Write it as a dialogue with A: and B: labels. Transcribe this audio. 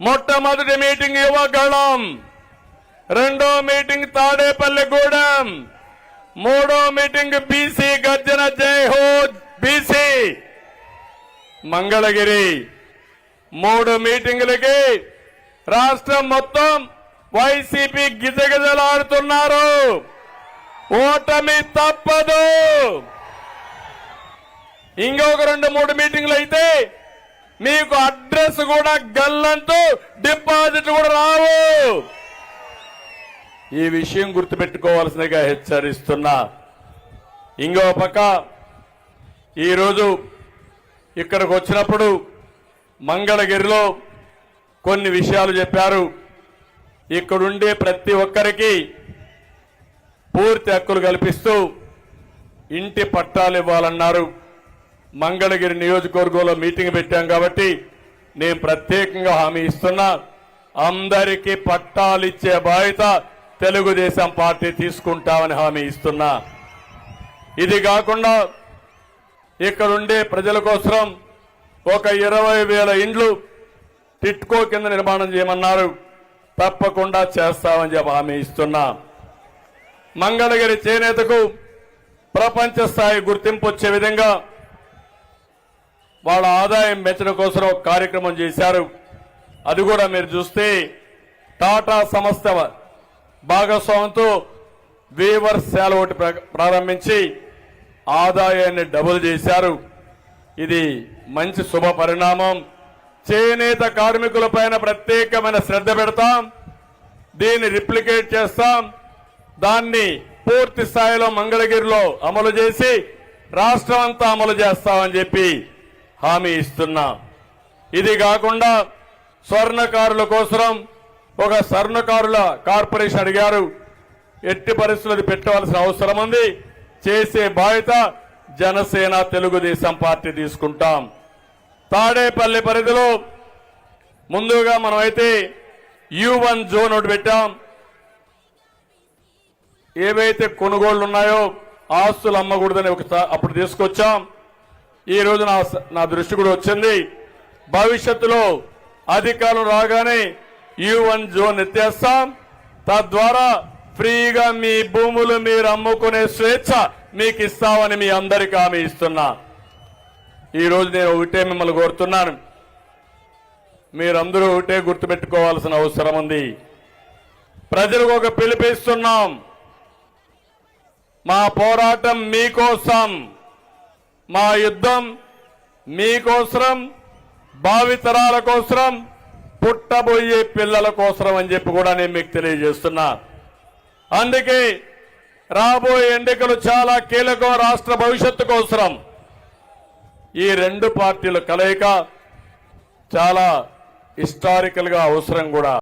A: మొట్టమొదటి మీటింగ్ యువగళం. రెండో మీటింగ్ తాడేపల్లిగూడెం మూడో మీటింగ్ బీసీ గర్జన జై హో బీసీ. మంగళగిరి. మూడు మీటింగులకి రాష్ట్రం మొత్తం వైసీపీ గిజగిజలాడుతున్నారు. ఓటమి తప్పదు. ఇంకొక రెండు మూడు మీటింగ్లు అయితే మీకు అడ్రస్ కూడా గల్లంటూ డిపాజిట్ కూడా రావు. ఈ విషయం గుర్తుపెట్టుకోవాల్సిందిగా హెచ్చరిస్తున్నా. ఇంకో పక్క ఈరోజు ఇక్కడికి వచ్చినప్పుడు మంగళగిరిలో కొన్ని విషయాలు చెప్పారు. ఇక్కడుండే ప్రతి ఒక్కరికి పూర్తి హక్కులు కల్పిస్తూ ఇంటి పట్టాలు ఇవ్వాలన్నారు. మంగళగిరి నియోజకవర్గంలో మీటింగ్ పెట్టాం కాబట్టి నేను ప్రత్యేకంగా హామీ ఇస్తున్నా. అందరికీ పట్టాలు ఇచ్చే బాధ్యత తెలుగుదేశం పార్టీ తీసుకుంటామని హామీ ఇస్తున్నా. ఇది కాకుండా ఇక్కడుండే ప్రజల కోసం ఒక ఇరవై వేల ఇండ్లు టిట్కో కింద నిర్మాణం చేయమన్నారు. తప్పకుండా చేస్తామని చెప్పి హామీ ఇస్తున్నా. మంగళగిరి చేనేతకు ప్రపంచ స్థాయి గుర్తింపు వచ్చే విధంగా వాళ్ళ ఆదాయం పెంచడం కోసం ఒక కార్యక్రమం చేశారు. అది కూడా మీరు చూస్తే టాటా సంస్థ భాగస్వామ్యంతో వీవర్ శాల ఒకటి ప్ర- ప్రారంభించి ఆదాయాన్ని డబుల్ చేశారు. ఇది మంచి శుభ పరిణామం. చేనేత కార్మికులపైన ప్రత్యేకమైన శ్రద్ధ పెడతాం. దీన్ని రిప్లికేట్ చేస్తాం. దాన్ని పూర్తి స్థాయిలో మంగళగిరిలో అమలు చేసి రాష్ట్రం అంతా అమలు చేస్తామని చెప్పి హామీ ఇస్తున్నా. ఇది కాకుండా స్వర్ణకారుల కోసం ఒక స్వర్ణకారుల కార్పొరేషన్ అడిగారు. ఎట్టి పరిస్థితులు పెట్టవలసిన అవసరం ఉంది. చేసే బాధ్యత జనసేన తెలుగుదేశం పార్టీ తీసుకుంటాం. తాడేపల్లి పరిధిలో ముందుగా మనమైతే యూ వన్ జోన్ ఒకటి పెట్టాం. ఏవైతే కొనుగోళ్ళు ఉన్నాయో ఆస్తులు అమ్మకూడదని ఒక అప్పుడు తీసుకొచ్చాం. ఈ రోజు నా నా దృష్టి కూడా వచ్చింది. భవిష్యత్తులో అధికారులు రాగానే యూ వన్ జోన్ ఎత్తేస్తాం. తద్వారా ఫ్రీగా మీ భూములు మీరు అమ్ముకునే స్వేచ్ఛ మీకు ఇస్తామని మీ అందరికీ హామీ ఇస్తున్నా. ఈ రోజు నేను ఒకటే మిమ్మల్ని కోరుతున్నాను. మీరందరూ ఒకటే గుర్తుపెట్టుకోవాల్సిన అవసరం ఉంది. ప్రజలకు ఒక పిలిపిస్తున్నాం మా పోరాటం మీకోసం. మా యుద్ధం మీకోసరం భావితరాల కోసరం పుట్టబోయే పిల్లల కోసరం అని చెప్పి కూడా నేను మీకు తెలియజేస్తున్నా. అందుకే రాబోయే ఎన్నికలు చాలా కీలకం రాష్ట్ర భవిష్యత్తు కోసరం. ఈ రెండు పార్టీల కలయిక చాలా హిస్టారికల్గా అవసరం కూడా.